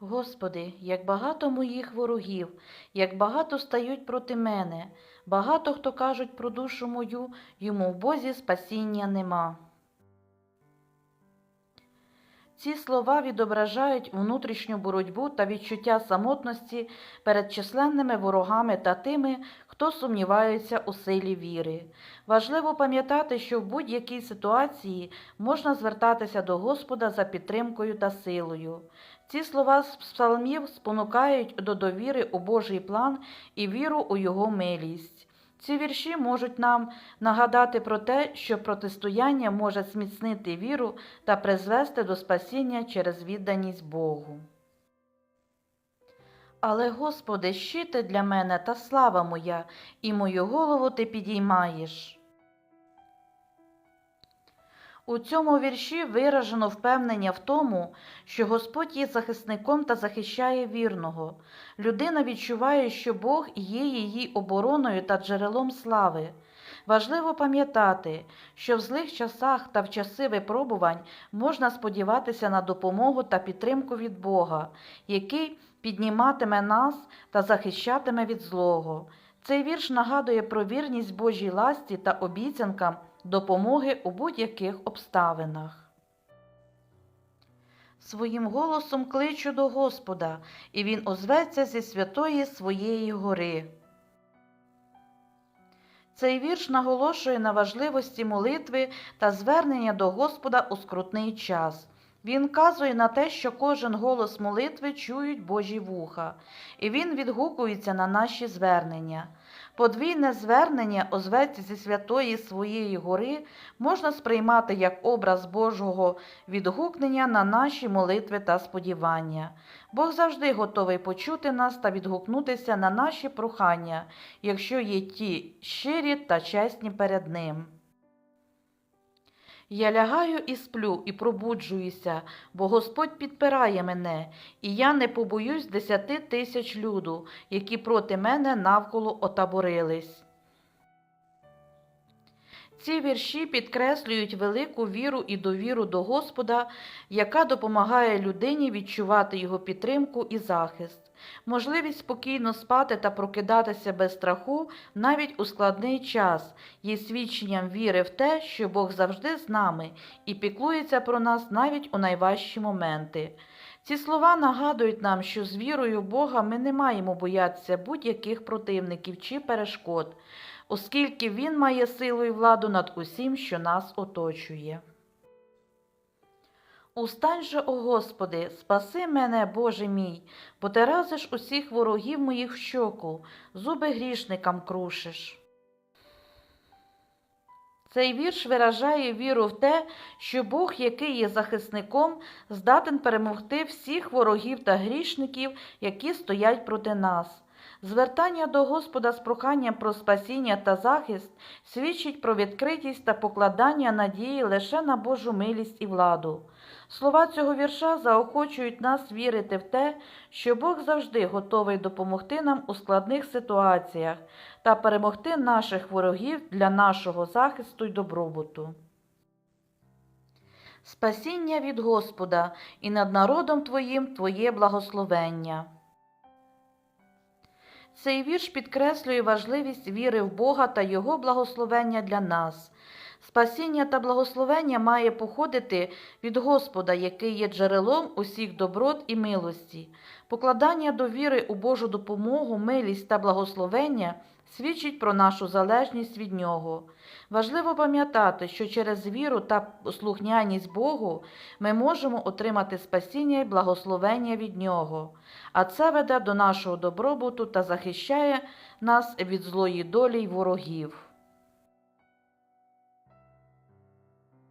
Господи, як багато моїх ворогів, як багато стають проти мене, багато хто кажуть про душу мою, йому в Бозі спасіння нема. Ці слова відображають внутрішню боротьбу та відчуття самотності перед численними ворогами та тими, хто сумнівається у силі віри. Важливо пам'ятати, що в будь-якій ситуації можна звертатися до Господа за підтримкою та силою. Ці слова з псалмів спонукають до довіри у Божий план і віру у Його милість. Ці вірші можуть нам нагадати про те, що протистояння може зміцнити віру та призвести до спасіння через відданість Богу. Але, Господи, щити для мене та слава моя, і мою голову ти підіймаєш. У цьому вірші виражено впевнення в тому, що Господь є захисником та захищає вірного. Людина відчуває, що Бог є її обороною та джерелом слави. Важливо пам'ятати, що в злих часах та в часи випробувань можна сподіватися на допомогу та підтримку від Бога, який підніматиме нас та захищатиме від злого. Цей вірш нагадує про вірність Божій ласті та обіцянкам допомоги у будь-яких обставинах. Своїм голосом кличу до Господа, і Він озветься зі святої своєї гори. Цей вірш наголошує на важливості молитви та звернення до Господа у скрутний час. Він вказує на те, що кожен голос молитви чують Божі вуха, і він відгукується на наші звернення. Подвійне звернення озветься зі святої своєї гори можна сприймати як образ Божого відгукнення на наші молитви та сподівання. Бог завжди готовий почути нас та відгукнутися на наші прохання, якщо є ті щирі та чесні перед Ним. Я лягаю і сплю, і пробуджуюся, бо Господь підпирає мене, і я не побоюсь десяти тисяч люду, які проти мене навколо отаборились. Ці вірші підкреслюють велику віру і довіру до Господа, яка допомагає людині відчувати його підтримку і захист. Можливість спокійно спати та прокидатися без страху навіть у складний час є свідченням віри в те, що Бог завжди з нами і піклується про нас навіть у найважчі моменти. Ці слова нагадують нам, що з вірою в Бога ми не маємо боятися будь-яких противників чи перешкод, оскільки Він має силу і владу над усім, що нас оточує. Устань же, о Господи, спаси мене, Боже мій, бо ти разиш усіх ворогів моїх в щоку, зуби грішникам крушиш. Цей вірш виражає віру в те, що Бог, який є захисником, здатен перемогти всіх ворогів та грішників, які стоять проти нас. Звертання до Господа з проханням про спасіння та захист свідчить про відкритість та покладання надії лише на Божу милість і владу. Слова цього вірша заохочують нас вірити в те, що Бог завжди готовий допомогти нам у складних ситуаціях та перемогти наших ворогів для нашого захисту й добробуту. Спасіння від Господа і над народом Твоїм Твоє благословення. Цей вірш підкреслює важливість віри в Бога та Його благословення для нас. Спасіння та благословення має походити від Господа, який є джерелом усіх доброт і милості. Покладання довіри у Божу допомогу, милість та благословення свідчить про нашу залежність від Нього. Важливо пам'ятати, що через віру та слухняність Богу ми можемо отримати спасіння і благословення від Нього, а це веде до нашого добробуту та захищає нас від злої долі й ворогів.